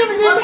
这么多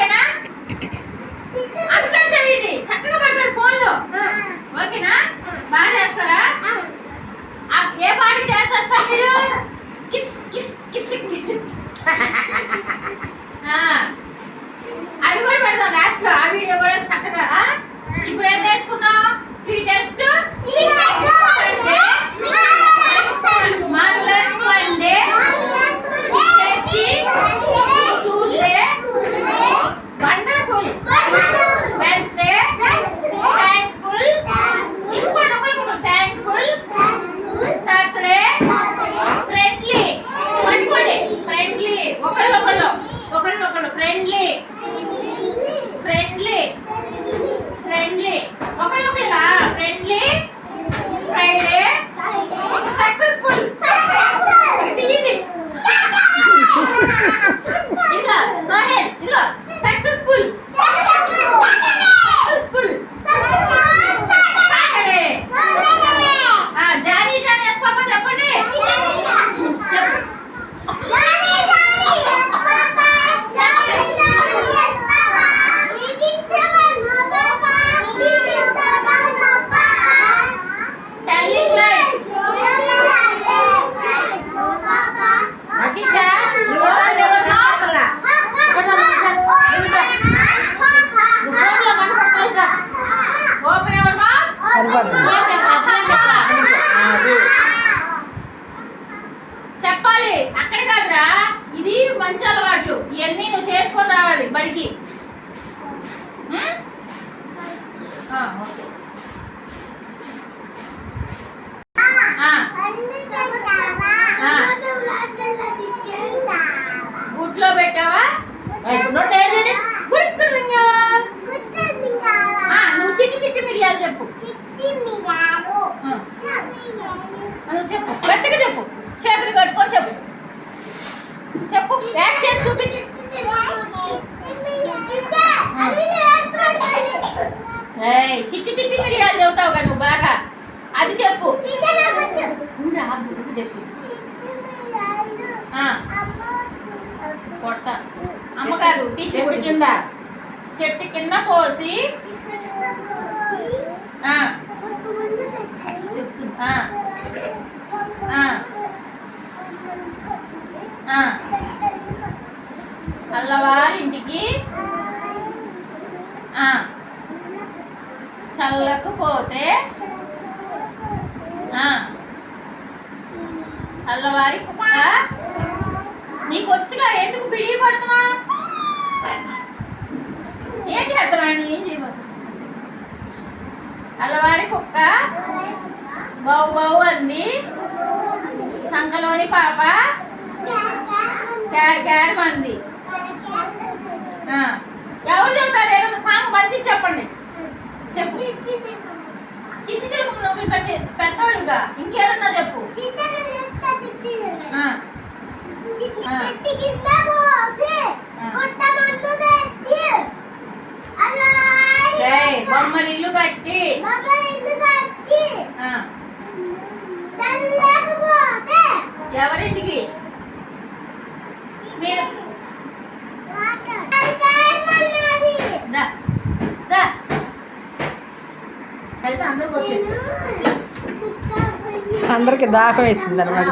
సరిపడుతుంది చెప్పాలి. అక్కడ కాదురా. ఇది మంచి అలవాట్లు. ఇవన్నీ నువ్వు చేసుకో రావాలి బడికి. గుడ్లో పెట్టావా? నువ్వు చిట్టి చిట్టి మిరియాలు చెప్పు. నువ్వు చెప్పు. గట్టిగా చెప్పు. చేతులు కట్టుకొని చెప్పు. చెప్పు. యాక్ట్ చేసి చూపించు. చిట్టి చిట్టి మిరియాలు చెబుతావు కదా నువ్వు బాగా. అది చెప్పు. చెప్పు. టీచర్ చెట్టు కింద. చెట్టు కింద పోసి అల్లవారింటికి ఆ, చల్లకు పోతే అల్లవారి కుక్క నీకు వచ్చుగా ఎందుకు బిడి పడుతున్నా? ఏం చేస్తున్నా ఏం చేయబోతున్నా అల్లవారి కుక్క బౌ బౌ అంది. చంకలోని పాప క్యార్ క్యార్ మంది. ఎవరు చెబుతారు ఏదైనా సాంగ్ మంచి చెప్పండి. చెప్పు. చిట్టి చెప్పు నువ్వు ఇంకా పెద్దవాడు ఇంకా ఇంకేదన్నా చెప్పు. ఏయ్, బొమ్మలు ఇల్లు కట్టి. ఎవరింటికి? అందరికి దాహం వేసింది అనమాట